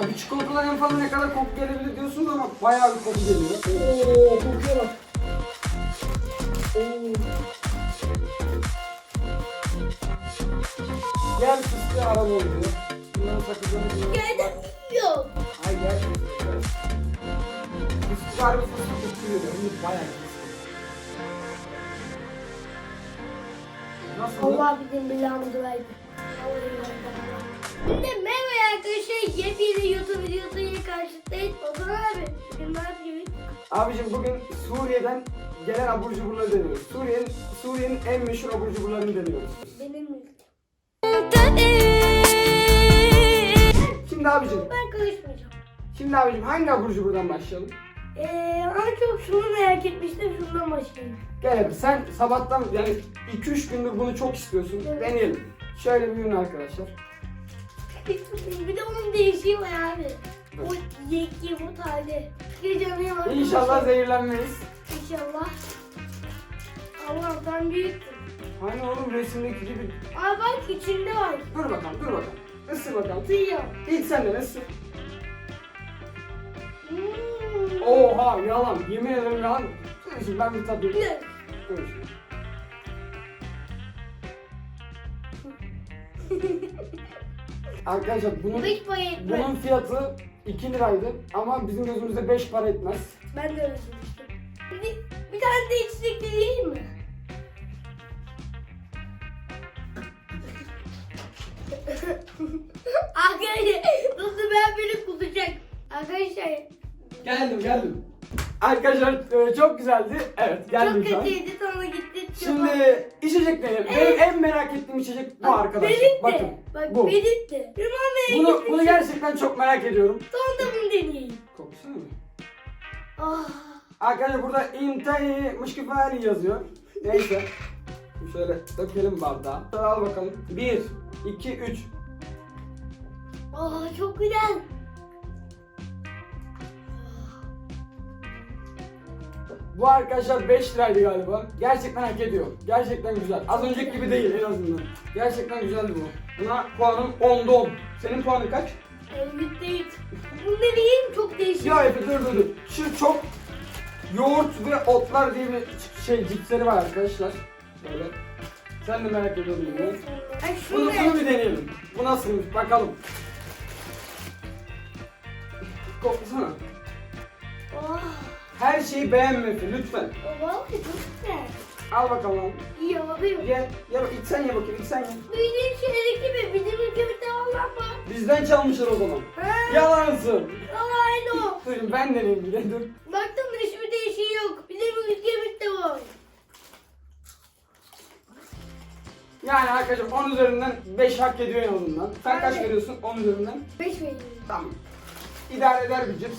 Ya bir çikolatadan en fazla ne kadar koku gelebilir diyorsunuz ama bayağı bir koku geliyor. Oo kokuya bak. Oo. Gel fıstığı aram oluyor. Bunların sakızlarını bunları... Yerden yok. Ay gel. Fıstık harbi fıstık kokuyor. Hem de bayağı fıstık. Nasıl? Allah bizim belamızı verdi. Şimdi merhaba arkadaşlar yepyeni YouTube videosuyla karşınızdayız. Ozan abi bugün ne yapıyoruz? Abicim bugün Suriye'den gelen abur cuburları deniyoruz. Suriye'nin Suriye'nin en meşhur abur cuburlarını deniyoruz. Benim. Şimdi abicim, Ben karışmayacağım. şimdi abicim hangi abur cuburdan başlayalım? Eee ama çok şunu merak etmiştim şundan başlayayım. Gel hadi sen sabahtan yani 2-3 gündür bunu çok istiyorsun. Evet. Deneyelim. Şöyle bir ürün arkadaşlar. Bir de onun değişiği var abi. O yeki bu tane. Gecemi var. İnşallah zehirlenmeyiz. İnşallah. Allah'tan büyüktür. Hani oğlum resimdeki gibi. Aa bak içinde var. Dur bakalım, dur bakalım. Isır bakalım. Siyah. İlk sen de ısır. Hmm. Oha yalan. Yemin ederim yalan. Dur şimdi ben bir tadayım. Ne? Dur şimdi. Arkadaşlar bunun Bu hiç etmez. bunun fiyatı 2 liraydı ama bizim gözümüzde 5 para etmez. Ben de öyle demiştim. Bir, bir tane de içecek değil mi? Arkadaşlar nasıl ben beni kusacak. Arkadaşlar Geldim geldim. Arkadaşlar e, çok güzeldi. Evet geldim çok şu an. kötüydü sonra gitti. Şimdi içecek deneyelim. Benim Evet. en merak ettiğim içecek bu arkadaşlar. De. Bakın Bak bu. benim de. Limon Bunu, bunu gerçekten çok merak ediyorum. Sonra da bunu deneyeyim. Kokusana mı? Ah. Arkadaşlar burada intani mışkifali yazıyor. Neyse. Şöyle dökelim bardağa. Şöyle al bakalım. 1, 2, 3. Ah çok güzel. Bu arkadaşlar 5 liraydı galiba. Gerçekten hak ediyor. Gerçekten güzel. Az önceki gibi değil en azından. Gerçekten güzeldi bu. Buna puanım 10'da 10. Senin puanın kaç? Evet değil. Bunu deneyeyim çok değişik. Ya Efe dur dur dur. Şu çok yoğurt ve otlar diye bir şey cipsleri var arkadaşlar. Böyle. Sen de merak ediyordun bunu. Ay şunu Bunu, bir deneyelim. Bu nasılmış bakalım. Kokusana. Her şeyi beğenme Efe lütfen. Çok güzel. Al bakalım. İyi alabiliyor. Ye, ye, iç sen ye bakayım, iç sen ye. Bizim şeydeki gibi bizim ülkemizde olan mı? Bizden çalmışlar o zaman. Ha? Yalansın. Aynı o. Dur ben deneyeyim bir de dur. Baktım hiçbir değişiği yok. Bizim ülkemizde var. Yani arkadaşlar 10 üzerinden 5 hak ediyor en azından. Sen kaç veriyorsun 10 üzerinden? Beş veriyorum. Tamam. İdare eder bir cips.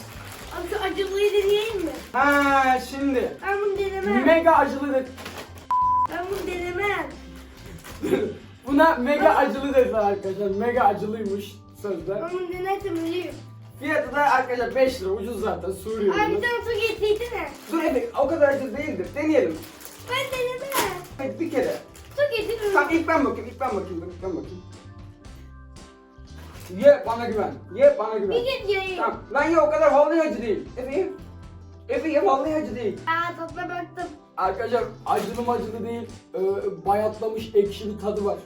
Abi şu acılıyı deneyeyim mi? Ha şimdi. Ben bunu denemem. Mega acılı de Ben bunu denemem. Buna mega acılı dediler arkadaşlar. Mega acılıymış sözler. Ben bunu denersem öleyim. Fiyatı da arkadaşlar 5 lira ucuz zaten Suriye Abi ürünü. sen su getirsene. Dur Efe o kadar acı değildir. Deneyelim. Ben denemem. Hadi bir kere. Su getir. Tamam ilk ben bakayım, ilk ben bakayım, ilk ben bakayım. Ye bana güven. Ye bana güven. Bir git yayın. Tamam. Lan ye o kadar vallahi acı değil. Efe. Efe ye vallahi acı değil. Aa tadına baktım. Arkadaşlar acılı macılı değil. Ee, bayatlamış ekşi bir tadı var.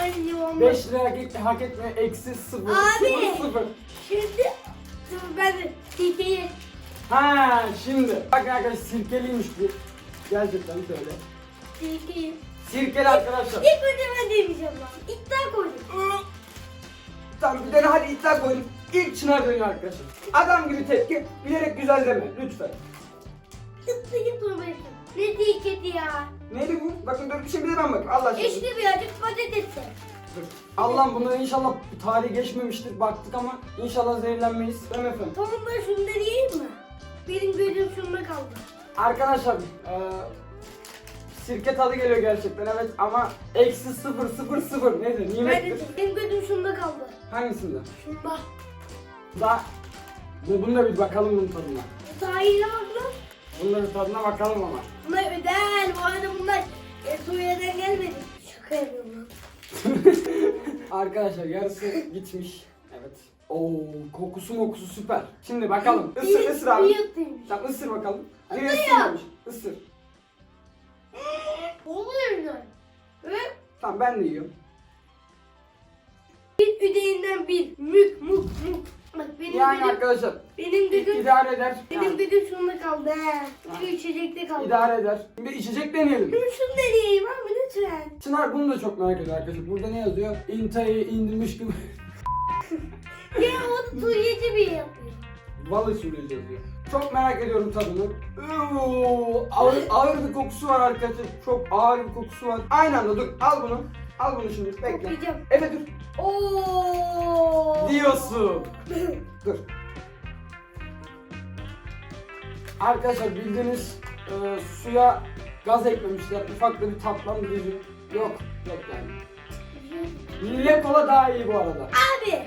Ay limonlu. 5 lira hak, et, hak etmiyor. Eksi 0. Abi. 0 0. Şimdi ben sirkeyi Ha şimdi. Bakın arkadaşlar sirkeliymiş bu. Gerçekten şöyle. sirkeyi. Sirkeli arkadaşlar. İlk önce ben deneyeceğim lan. İddia koydum. Tamam bir tane hadi iddia koyun. İlk çınar dönüyor arkadaşlar. Adam gibi tepki bilerek güzel deme lütfen. Islayıp durmayın. Ne sirketi ya? Neydi bu? Bakın dur bir şey de ben bakayım. Allah aşkına. Eşli birazcık patatesi. Dur. Allah'ım bunların inşallah tarihi geçmemiştir. Baktık ama inşallah zehirlenmeyiz. Mi efendim? Tamam ben şunu deneyeyim mi? Benim gözüm şunda kaldı. Arkadaşlar eee sirke tadı geliyor gerçekten evet ama eksi sıfır sıfır sıfır nedir? Ben Nimettir. benim gözüm şunda kaldı. Hangisinde? Şunda. Daha bu bunu da bir bakalım bunun tadına. Sahile bak lan. Bunların tadına bakalım ama. Bunlar ödel. Bu arada bunlar e, Suriye'den gelmedi. Şaka yapıyorum. Arkadaşlar yarısı gitmiş. Evet. Oo kokusu mokusu süper. Şimdi bakalım. Isır ısır abi. Sen ısır bakalım. Isırmamış. Isır. Güzel. Ve Tamam ben de yiyorum. bir üdeyinden bir mük mük mük. Bak benim Yani dedim, arkadaşlar benim dedim, idare eder. benim Yani, dedim şunda kaldı he. Şu içecekte kaldı. idare eder. Bir içecek deneyelim. Şunu şunu deneyeyim abi lütfen. Çınar bunu da çok merak ediyor arkadaşlar. Burada ne yazıyor? Inta'yı indirmiş gibi. Ya o da tuğyeci bir yapıyor. Vallahi sürücü yazıyor. Çok merak ediyorum tadını. Oo, ağır, ağır bir kokusu var arkadaşlar. Çok ağır bir kokusu var. Aynı anda dur. Al bunu. Al bunu şimdi. Bekle. Koklayacağım. Evet dur. Oo. Diyorsun. Dur. Arkadaşlar bildiğiniz e, suya gaz eklemişler. Ufak da bir tatlandırıcı. Yok. Yok yani. Lille kola daha iyi bu arada. Abi.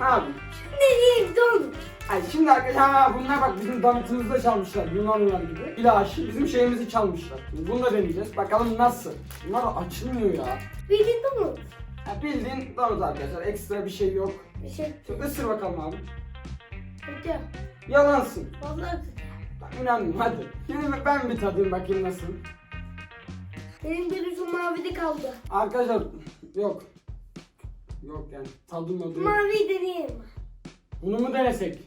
Ha abi. Ne diyeyim don. Ay şimdi arkadaşlar ha bunlar bak bizim damıtımızda çalmışlar Yunanlılar gibi. İlahi bizim şeyimizi çalmışlar. Şimdi bunu da deneyeceğiz. Bakalım nasıl. Bunlar açılmıyor ya. Bildin donut. ya bildiğin donut arkadaşlar. Ekstra bir şey yok. Bir şey. Şimdi ısır bakalım abi. Kötü. Yalansın. Vallahi. Ben inanmıyorum hadi. Şimdi ben bir tadayım bakayım nasıl. Benim de şu mavide kaldı. Arkadaşlar yok. Yok yani tadım adı. Maviyi deneyeyim. Bunu mu denesek?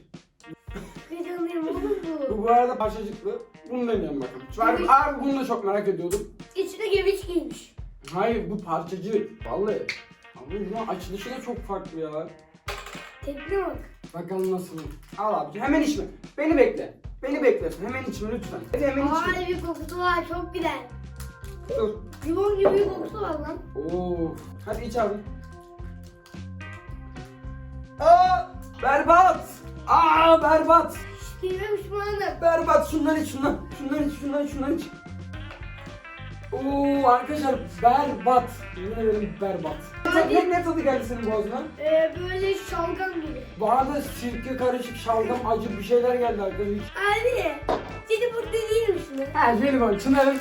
Deneyeyim olur Bu mu? bu arada parçacıklı. Bunu deneyelim bakalım. Abi, abi bunu da çok merak ediyordum. İçine geviç giymiş. Hayır bu parçacık. Vallahi. Abi bunun açılışı da çok farklı ya. Tekne bak. Bakalım nasıl. Al abi hemen içme. Beni bekle. Beni bekle. Hemen içme lütfen. Hadi hemen içme. Aa bir kokusu var çok güzel. Dur. Limon gibi bir kokusu var lan. Oo. Hadi iç abi. Aa, berbat. Aa berbat. İşte pişmanım. Berbat. Şundan iç şundan. Şundan iç şundan şundan iç. Oo arkadaşlar berbat. Yemin ederim berbat. Hadi. Ne, ne tadı geldi senin boğazına? Ee, böyle şalgam gibi. Bana da sirke karışık şalgam acı bir şeyler geldi arkadaşlar. Abi. Seni burada değilim şunu. Ha jelibon Çınar'ın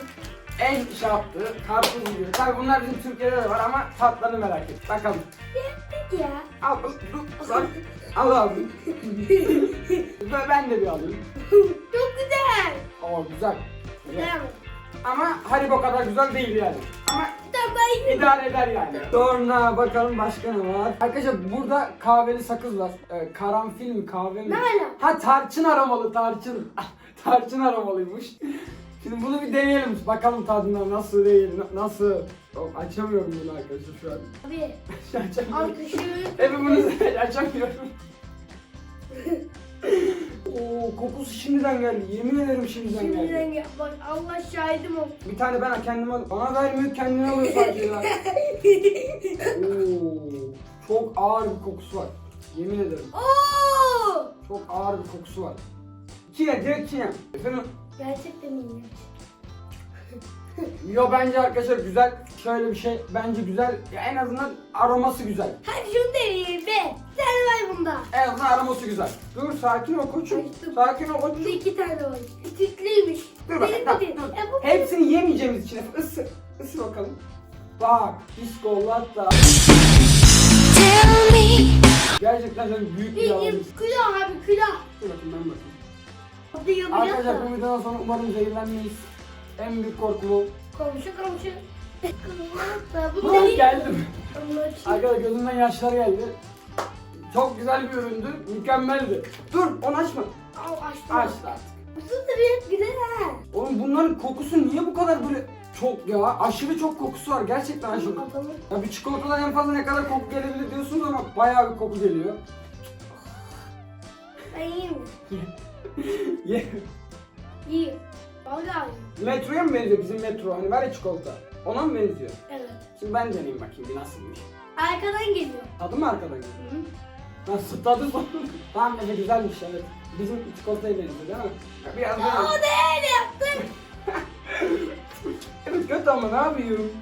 en şey yaptığı karpuz gibi. Tabi bunlar bizim Türkiye'de de var ama tatlarını merak et. Bakalım. Yaptık ya. Al dur dur bak. Al. Ve ben de bir alayım. Çok güzel. Oo güzel. güzel. Güzel. Ama Haribo kadar güzel değil yani. Ama yiyeyim. idare eder yani. Sonra bakalım başka ne var? Arkadaşlar burada kahveli sakız var. Ee, karanfil mi kahve mi? Ne ala? Ha tarçın aromalı tarçın. tarçın aromalıymış. Şimdi bunu bir deneyelim. Bakalım tadına nasıl değil, na- nasıl. Oh, açamıyorum bunu arkadaşlar şu an. Abi. Şu an açamıyorum. Alkışlıyoruz. Hepimiz açamıyorum. Oo kokusu şimdiden geldi. Yemin ederim şimdiden geldi. Şimdiden gel. Bak Allah şahidim olsun. Bir tane ben kendime al. Bana vermiyor kendine alıyor sadece ya. Oo, çok ağır bir kokusu var. Yemin ederim. Oo! Çok ağır bir kokusu var. Çiğne direkt çiğne. Efendim? Gerçekten iyi. Yo bence arkadaşlar güzel. Şöyle bir şey bence güzel. Ya en azından aroması güzel. Hadi şunu deneyeyim be. Bir tane var bunda. En azından aroması güzel. Dur sakin ol koçum. Açtım. Sakin ol Bunda koçum. iki tane var. Tütlüymüş. Dur bak. Benim Dur, de- dur. Ya bu Hepsini yemeyeceğimiz için ısır. Isır bakalım. Bak me Gerçekten sen büyük bir yalancısın. külah abi külah. Dur bakayım ben bakayım. Arkadaşlar da. bu videodan sonra umarım zehirlenmeyiz. En büyük korkum o. Komşu komşu. Bu değil. geldim. Arkadaşlar gözümden yaşlar geldi. Çok güzel bir üründü. Mükemmeldi. Dur onu açma. Al açtım. Aç artık. Bu da biraz güzel ha. Oğlum bunların kokusu niye bu kadar böyle çok ya? Aşırı çok kokusu var. Gerçekten aşırı. Ya bir çikolatadan en fazla ne kadar koku gelebilir diyorsunuz ama bayağı bir koku geliyor. Ben yiyeyim? Ye. Yiyeyim. Vallahi. Metroya mı benziyor bizim metro? Hani var ya çikolata. Ona mı benziyor? Evet. Şimdi ben deneyeyim bakayım bir nasılmış. Arkadan geliyor. Tadı mı arkadan geliyor? Nasıl tadı mı? tamam Efe güzelmiş evet. Bizim çikolataya benziyor değil mi? Ya biraz O daha... da öyle yaptın. Evet kötü ama ne yapıyorum?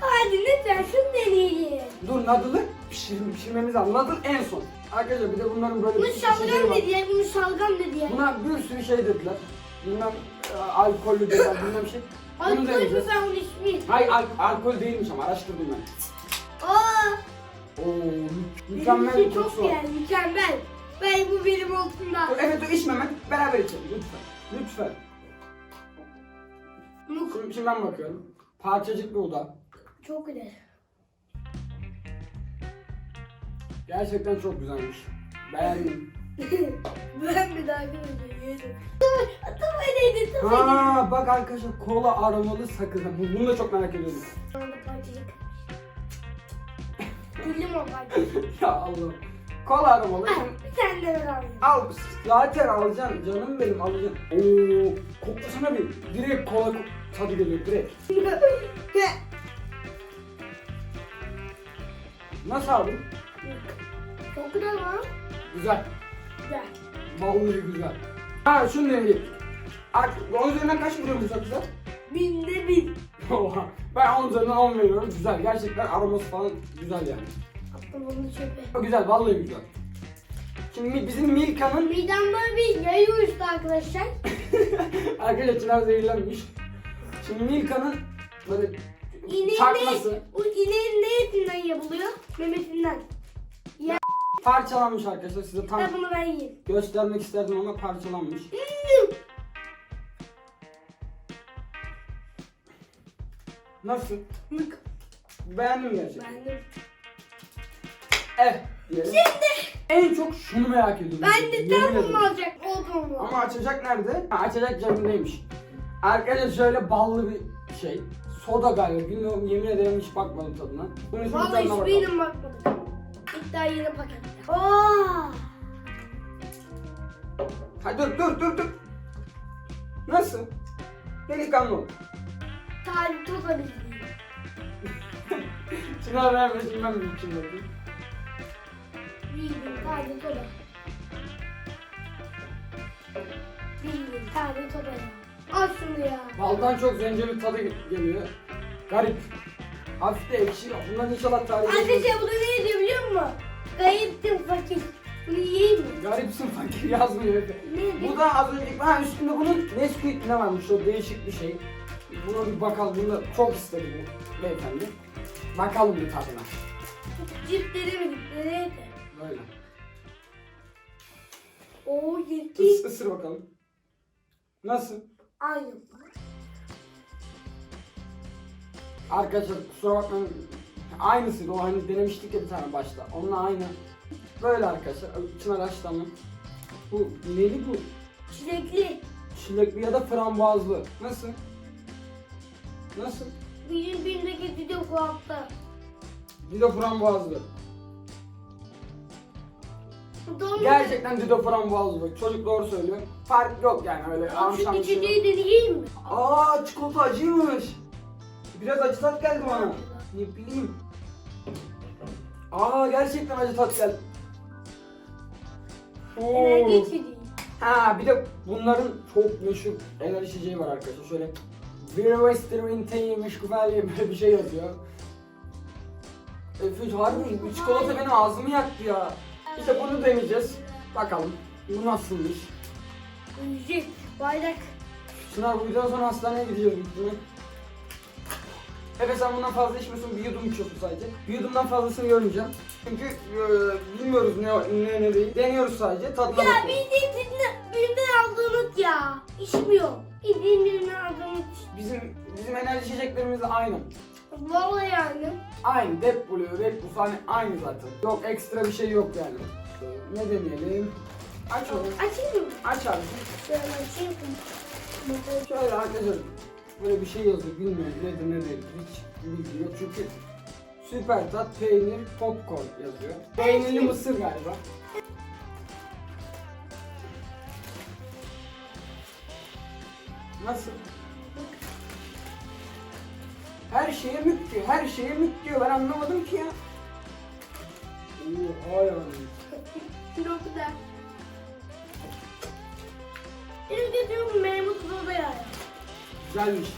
Hadi lütfen şunu deneyelim. Dur nadılı pişir, pişirmemiz lazım. Nadıl en son. Arkadaşlar bir de bunların böyle Bunu bir şalgam var. dediler, bunu şalgam dediler. Buna bir sürü şey dediler. Bilmem e, alkollü dediler bilmem şey. Bunu Alkol mü deneyeceğiz. ben bunu içmeyeyim. Hayır al- alkol değilmiş ama araştırdım ben. Aa, Oo, mü- mükemmel bir çok kokusu var. güzel, mükemmel. Ben bu benim olsundan. Evet o içmemek beraber içelim lütfen. Lütfen. Muk. Şimdi, şimdi ben bakıyorum. Parçacık burada. Çok güzel. Gerçekten çok güzelmiş. Beğendim. ben bir daha göreceğim. yedim. Tam öyleydi, tam öyleydi. Ha bak arkadaşlar kola aromalı sakız. Bu- Bunu da çok merak ediyorum. Sonra parçacık. Dilim o parçacık. ya Allah. Kola aromalı. Tane de ben alayım. Al zaten alacaksın canım benim alacaksın. Oo koklasana bir. Direkt kola ko- tadı geliyor direkt. Nasıl abi? Çok güzel lan. Güzel. Güzel. Vallahi güzel. Ha şunu deneyeyim. Artık onun üzerinden kaç veriyorum bu sakıza? Binde bin. Oha. ben onun üzerinden 10 veriyorum. Güzel. Gerçekten aroması falan güzel yani. Attım onu çöpe. Güzel. Vallahi güzel. Şimdi bizim Milka'nın Midem böyle bir yayı uçtu arkadaşlar. arkadaşlar zehirlenmiş. Şimdi Milka'nın böyle İneğin çakması ne? İneğin ne etinden yapılıyor? Memetinden. Ya parçalanmış arkadaşlar. Size tam ben bunu ben yiyeyim. göstermek isterdim ama parçalanmış. Nasıl? Mık. Beğendin mi gerçekten? Ben de. Eh diyelim. Şimdi En çok şunu merak ediyorum. ben de Yemin tam ederim. bunu alacak. Oldu mu? Ama açacak nerede? Ha, açacak cebindeymiş. Arkadaşlar şöyle ballı bir şey. Soda galiba. Bilmiyorum yemin ederim hiç bakmadım tadına. Bunun üstüne Vallahi tadına bakalım. hiçbirine bakmadım. İlk daha yeni pakette. Oo. Ha, dur dur dur dur. Nasıl? Delikanlı ol. Tarih tutabildim. Çınar vermesin ben bir içim bakayım. Bildim tarih toda. Bildim tarih toda şunu ya. Baldan çok zencefil tadı geliyor. Garip. Hafif de ekşi. Bundan inşallah tarih Arkadaşlar bu da ne diyor biliyor musun? Gayiptim fakir. Bunu yiyeyim mi? Garipsin fakir yazmıyor. Ne? Bu da az önceki, ha üstünde bunun Nesquik ne varmış o değişik bir şey. Buna bir bakalım, bunu çok istedi bu beyefendi. Bakalım bir tadına. Ciltleri mi gitti? Böyle. Oo yedi. Is, ısır bakalım. Nasıl? Aynı. Arkadaşlar kusura bakmayın. Aynısıydı o hani denemiştik ya bir tane başta. Onunla aynı. Böyle arkadaşlar. Açtı ama. Bu neli bu? Çilekli. Çilekli ya da frambuazlı. Nasıl? Nasıl? Bir gün birinde gidiyor bu hafta. Dido frambuazlı. Doğru. Gerçekten Dido frambuazlı. Çocuk doğru söylüyor. Fark yok yani öyle Şu amşam bir şey yok. deneyeyim mi? Aa çikolata acıymış. Biraz acı tat geldi bana. Ne bileyim. Aa gerçekten acı tat geldi. Oo. Enerji içeceği. Ha bir de bunların çok meşhur enerji içeceği var arkadaşlar. Şöyle Bir Western Taymiş böyle bir şey yazıyor. Efe harbi bu çikolata benim ağzımı yaktı ya. İşte bunu deneyeceğiz. Bakalım bu nasılmış. Ücret. Bayrak. Bu videodan sonra hastaneye gideceğiz muhtemelen. Efe sen bundan fazla içmiyorsun, bir yudum içiyorsun sadece. Bir yudumdan fazlasını görmeyeceğim. Çünkü e, bilmiyoruz ne, ne ne değil. Deniyoruz sadece, tadına Ya bakıyoruz. bildiğin birinden, aldığını ya. İçmiyor. Bildiğin birinden aldığını iç. Bizim bizim enerji içeceklerimiz aynı. Vallahi yani. Aynı, Dead Blue, Red Bull hani aynı zaten. Yok ekstra bir şey yok yani. Ne deneyelim? Aç onu. Açayım mı? Aç abi. Şöyle açayım. Şöyle arkadaşlar böyle bir şey yazıyor bilmiyorum nedir ne değil hiç bilgi yok çünkü süper tat peynir popcorn yazıyor. Peynirli mısır galiba. Nasıl? Her şeye mük diyor, her şeye mük diyor. Ben anlamadım ki ya. Oha yani. Çok güzel. Benim götürüm Mehmet Zoda yani. Güzelmiş.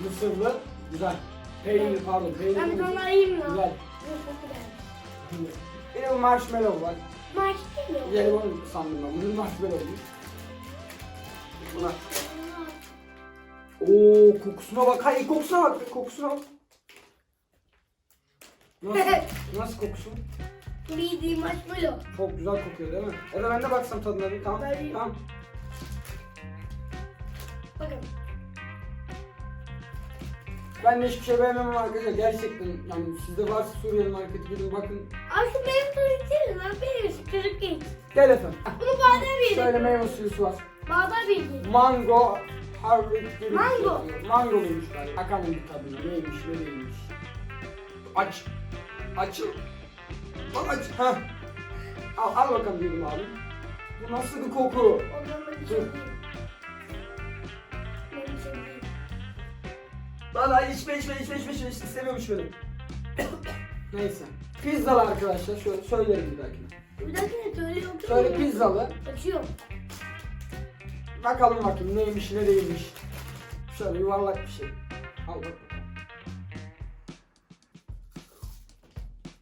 Mısırlı, güzel. Peynirli pardon, peynirli Ben bir tane yiyeyim mi? Güzel. Bir de bu marshmallow var. Marş değil mi? Jelibon sandım ben. Bunun marshmallow değil. Buna. Oo kokusuna bak. Hayır kokusuna bak. Kokusuna bak. Nasıl, nasıl kokusu? Bildiğim marshmallow. Çok güzel kokuyor değil mi? Ya da ben de baksam tadına bir. Tamam. Ben- Tamam. Bakın. Ben de hiçbir şey beğenmem arkadaşlar. Gerçekten yani sizde varsa Suriyeli market gidin bakın. Aslında benim çocuk değil lan. Benim için çocuk değil. Gel efendim. Bunu badem bildim. Şöyle meyve suyu var. Badem bildim. Mango Harvard gibi Mango. bir. Mango bulmuş galiba. Bakalım bir tadına neymiş ne değilmiş. Aç. Açıl. Al aç. Heh. Al, al bakalım diyorum abi. Bu nasıl bir koku? İçim değil. Valla içme içme içme içme içme istemiyorum şöyle. Neyse. Pizzalı arkadaşlar şöyle söylerim bir dahakine. Bir dakika söylüyorum. Şöyle pizzalı. Açıyorum. Bakalım bakayım neymiş ne değilmiş. Şöyle yuvarlak bir şey. Al bak.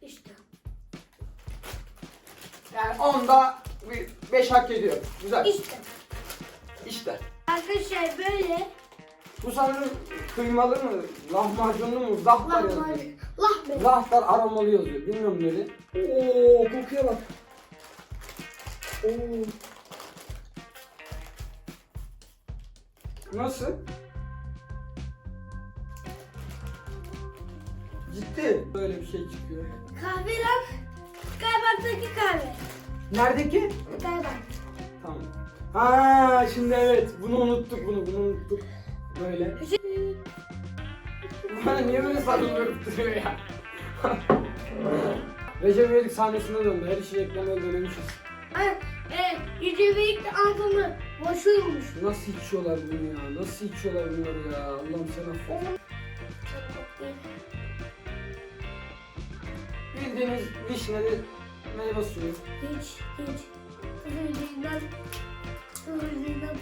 İşte. Yani onda bir 5 hak ediyor. Güzel. İşte. İşte. Arkadaşlar böyle Bu sanırım kıymalı mı, lahmacunlu mu, zahtar lahmacun. yazıyor. Lahmacun. Zahtar aromalı yazıyor. Bilmiyorum neri. Oo kokuya bak. Oo. Nasıl? Ciddi. Böyle bir şey çıkıyor. Kahve lan. Skybox'taki kahve. Neredeki? Skybox. Tamam. Ha şimdi evet. Bunu unuttuk bunu. Bunu unuttuk. Böyle. Bana niye böyle sarılıyorum duruyor ya? Recep İvedik sahnesine döndü. Her işi reklamaya dönemişiz. Ay, evet. Yüce Beylik'te Ankamı boşuymuş. Nasıl içiyorlar bunu ya? Nasıl içiyorlar bunları ya? Allah'ım sen affet. Bildiğiniz vişneli meyve suyu. Hiç, hiç. Kızılcığından kızılcığından.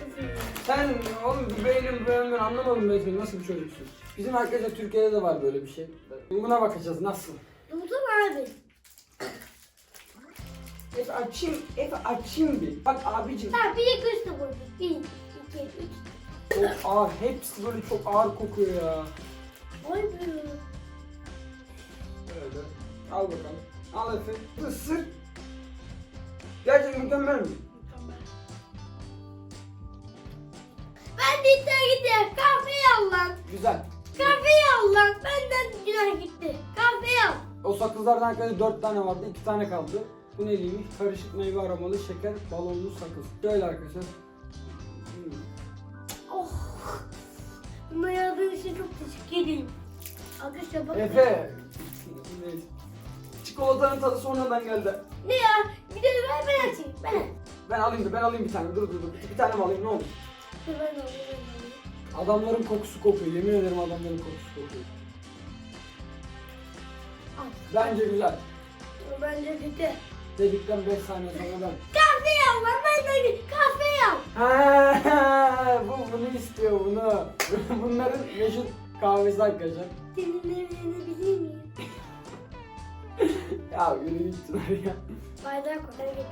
Sen oğlum beynim beğenmen anlamadım ben seni. Nasıl bir çocuksun? Bizim arkadaşlar Türkiye'de de var böyle bir şey. Buna bakacağız nasıl? Duydun abi. Efe açayım, Efe açayım bir. Bak abicim Tamam bir de göz de. Bir, iki, üç. çok ağır. Hepsi böyle çok ağır kokuyor ya. Vay be. Öyle. Al bakalım. Al Efe. Isır. Gerçekten mükemmel mi? Ben de iddia gidiyorum. Kahveyi al lan. Güzel. Kahveyi al lan. Benden günah gitti. Kahveyi al. O sakızlardan arkadaşlar 4 tane vardı, 2 tane kaldı. Bu neliymiş? Karışık meyve aromalı şeker balonlu sakız. Böyle arkadaşlar. Hmm. Oh. Buna yazdığın için çok teşekkür ederim. Arkadaşlar bakın. Efe. Neyse. Çikolatanın tadı sonradan geldi. Ne ya? Bir de ver ben açayım. Ben. Ben alayım da ben alayım bir tane. Dur dur dur. Bir, tane mi alayım ne olur? Dur ben alayım. ben alayım. Adamların kokusu kokuyor. Yemin ederim adamların kokusu kokuyor. Al. Bence güzel. Bence kötü. Dedikten 5 saniye sonra ben. Kahveyi al lan. Benden kahveyi al. Ha, bu bunu istiyor bunu. Bunların meşhur kahvesi arkadaşlar. Senin evine bilir miyim? Ya yürü gittiler ya. Bardağı koy. Hadi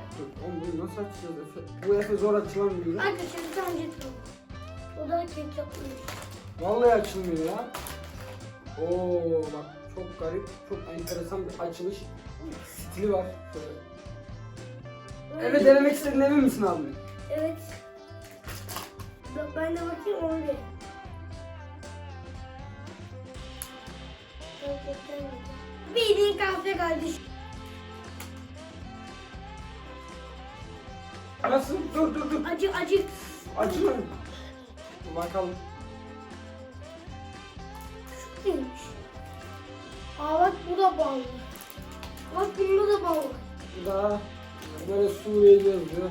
Oğlum bunu nasıl açacağız Efe? Bu Efe zor açılan bir ürün. Arkadaşlar bir tane getir. O da ketçaplıymış. Vallahi açılmıyor ya. Oo bak çok garip, çok enteresan bir açılış stili var. Şöyle. Evet denemek istedin emin misin abi? Evet. Bak ben de bakayım onu bir. Bildiğin kahve kardeşim. Nasıl? Dur dur dur. Acı acı. Açılıyor. Bakalım. Şu neymiş? Aa bak bu da ballı. Bak bunda da bal var. Bu da böyle Suriyeli yazıyor.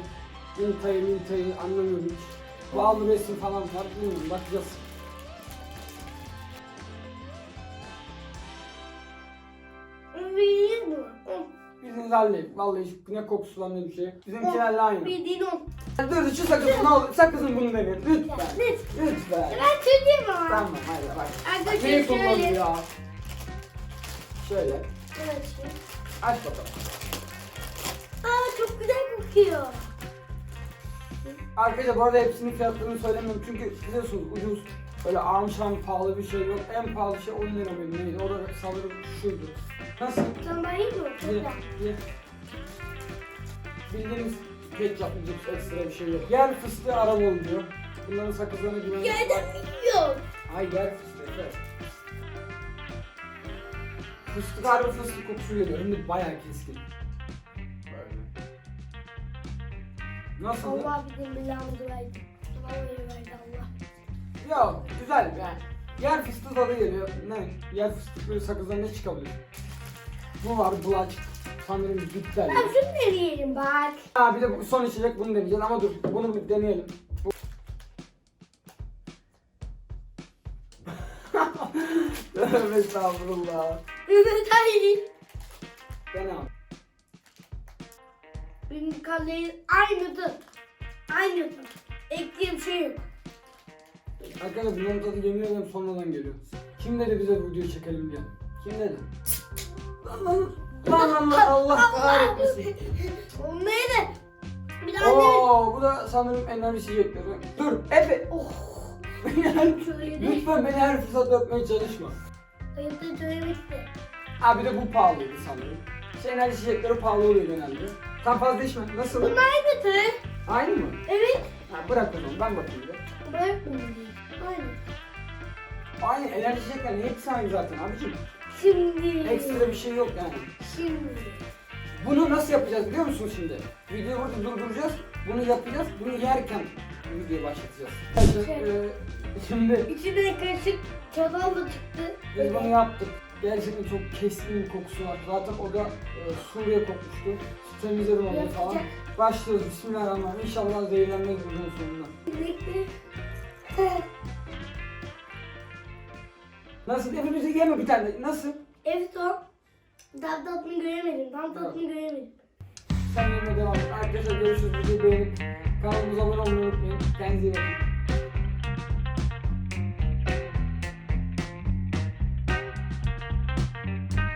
Mintayı mintayı anlamıyorum hiç. Bağlı resim falan var. Bilmiyorum bakacağız. Bildiğin mi? O. Bizimkilerle vallahi hiç ne kokusu var ne bir şey. Bizimkilerle aynı. Bildiğin o. Dur şu sakızı ne olur sakızın bunu deneyin lütfen. Lütfen. Lütfen. Ben söyleyeyim ama. Tamam hadi bak. Arkadaşlar Neyi kullanıyor şöyle. ya? Şöyle. Evet. Aç bakalım. Kokuyor. Arkadaşlar bu arada hepsinin fiyatlarını söylemiyorum çünkü biliyorsunuz ucuz. Öyle amşan pahalı bir şey yok. En pahalı şey 10 lira mıydı neydi? O da sanırım şuydu. Nasıl? Ben yiyeyim mi? Ye, ye. Bildiğiniz ketçap cips ekstra bir şey yok. Yer fıstığı araba oluyor. Bunların sakızlarına var. Yerden yiyor. Ay yer fıstığı evet. Fıstık harbi fıstık kokusu geliyor. Hem de bayağı keskin. Nasıl? Allah bizim belamızı verdi. Vallahi verdi Allah. Ya güzel yani. Yer fıstığı tadı geliyor. Ne? Yer fıstık böyle sakızdan ne çıkabilir? Bu var bulaç. Sanırım bitter. Ben şunu deneyelim bak. Ha bir de bu son içecek bunu deneyeceğiz ama dur bunu bir deneyelim. Bu... Tövbe estağfurullah. Ali. Dene abi. Benim kalleyin aynıdır. Aynıdır. Bir şey yok. Arkadaşlar bunların tadı yemin ederim sonradan geliyor. Kim dedi bize bu videoyu çekelim diye? Kim dedi? Lan lan lan Allah kahretmesin. O neydi? Bir daha? Oo bu da sanırım enerji içecekleri. Dur Efe. Oh. Yani Şöyle. Lütfen beni her fırsatta öpmeye çalışma. Ayıpta söylemişti. Ha bir de bu pahalıydı sanırım. Şey enerji içecekleri pahalı oluyor genelde. Sen fazla içme. Nasıl? Bunun aynısı. Aynı mı? Evet. Ha bırak o zaman ben bakayım bir de. Bırak bunu. Aynı. Aynı enerji içeceklerin hepsi aynı zaten abicim. Şimdi. Ekstra bir şey yok yani. Şimdi. Bunu nasıl yapacağız biliyor musun şimdi? Videoyu burada durduracağız. Bunu yapacağız. Bunu yerken videoyu başlatacağız. Ee, şimdi İçine kaşık çatal da çıktı. biz bunu yaptık. Gerçekten çok keskin bir kokusu var. Zaten o da e, Suriye kokmuştu. Temizledim onu falan. Başlıyoruz. Bismillahirrahmanirrahim. İnşallah zehirlenmeyiz videonun sonunda. Nasıl? Hepimizi yeme bir tane. Nasıl? Evet o. Tam tatlını göremedim. Tam tatlını göremedim. Sen yeme devam et. Arkadaşlar görüşürüz. Videoyu beğenip kanalımıza abone olmayı unutmayın. Kendinize iyi bakın.